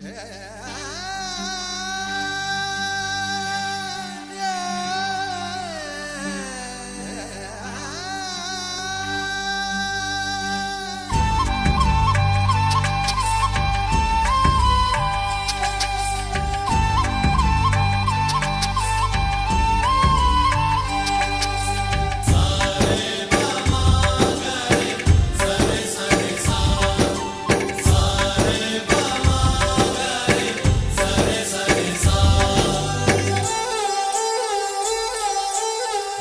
Yeah.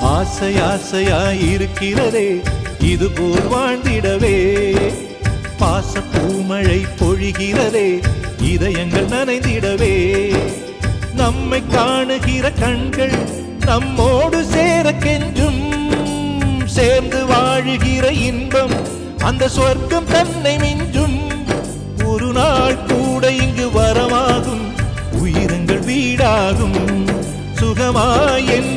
ஆசை ஆசையாய் இருக்கிறதே இது போல் வாழ்ந்திடவே. பாச பூமழை பொழிகிறதே இதயங்கள் நனைந்திடவே. நம்மை காணுகிற கண்கள் நம்மோடு சேரக்கென்றும் சேர்ந்து வாழுகிற இன்பம் அந்த சொர்க்கம் தன்னை மிஞ்சும். ஒரு நாள் கூட இங்கு வரமாகும் உயிரங்கள் வீடாகும். சுகமாய் என்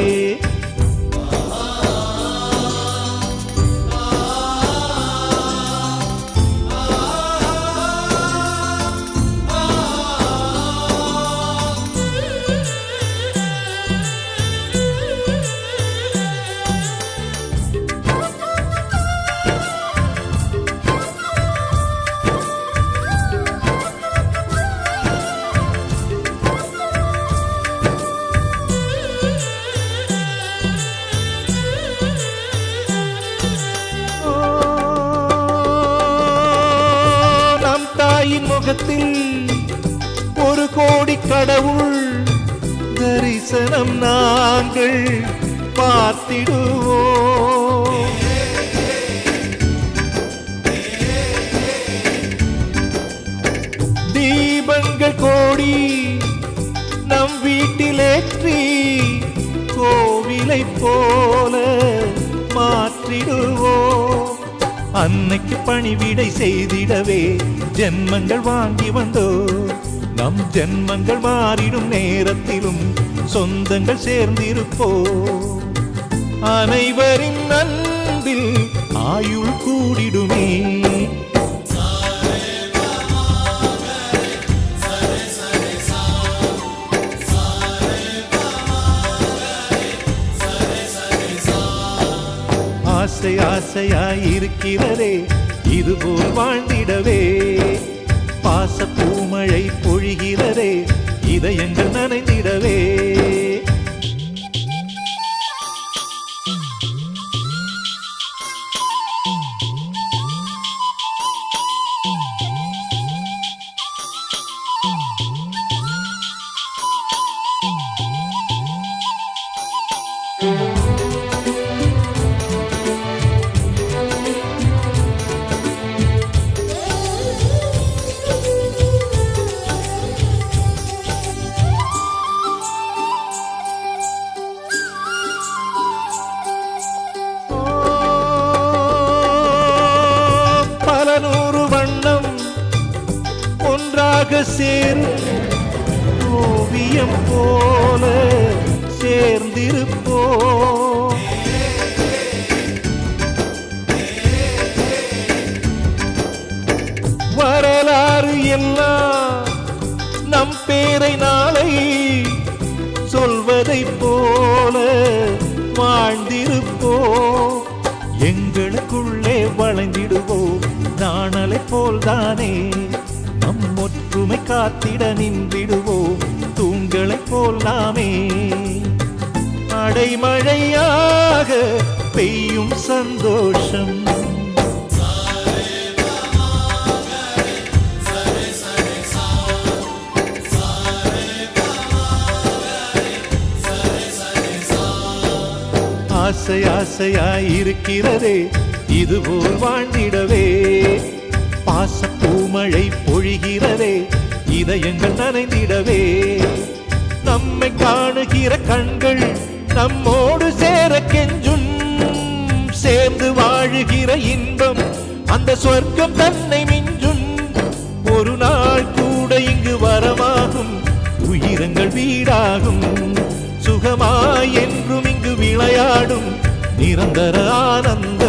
உலகத்தில் ஒரு கோடி கடவுள் தரிசனம் நாங்கள் பார்த்திடுவோம். தீபங்கள் கோடி நம் வீட்டிலேற்றி கோவிலை போல மாற்றிடுவோம். அன்னைக்கு பணிவிடை செய்திடவே ஜென்மங்கள் வாங்கி வந்தோ. நம் ஜென்மங்கள் மாறிடும் நேரத்திலும் சொந்தங்கள் சேர்ந்திருப்போ. அனைவரின் நன்பில் ஆயுள் கூடிடுமே. ஆசை ஆசையாய் இருக்கிறதே இதுபோல் வாழ்ந்திடவே. பாச பூமழை பொழிகிறதே இதயங்கள் நனைந்திடவே. பல நூறு வண்ணம் ஒன்றாக சேரும் ஓவியம் போல சேர்ந்திருப்போ வரலாறு எல்லாம் நம் பேரை நாளை சொல்வதை போல வாழ்ந்திருப்போ எங்களுக்குள்ளே வளைந்திடுவோம். போல்தானே நம் ஒற்றுமை காத்திட நின்றிடுவோம். தூண்களைப் போல் நாமே. அடைமழையாக பெய்யும் சந்தோஷம். ஆசை ஆசையாயிருக்கிறதே இதுபோல் வாழ்ந்திடவே. பாச பூமழை பொழிகிறதே இதயங்கள் நனைந்திடவே. நம்மை காணுகிற கண்கள் நம்மோடு சேர கெஞ்சும். சேர்ந்து வாழுகிற இன்பம் அந்த சொர்க்கம் தன்னை மிஞ்சும். ஒரு நாள் கூட இங்கு வரமாகும் உயிரங்கள் வீடாகும். சுகமாய் என்றும் இங்கு விளையாடும் நிரந்தர ஆனந்தம்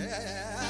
Yeah.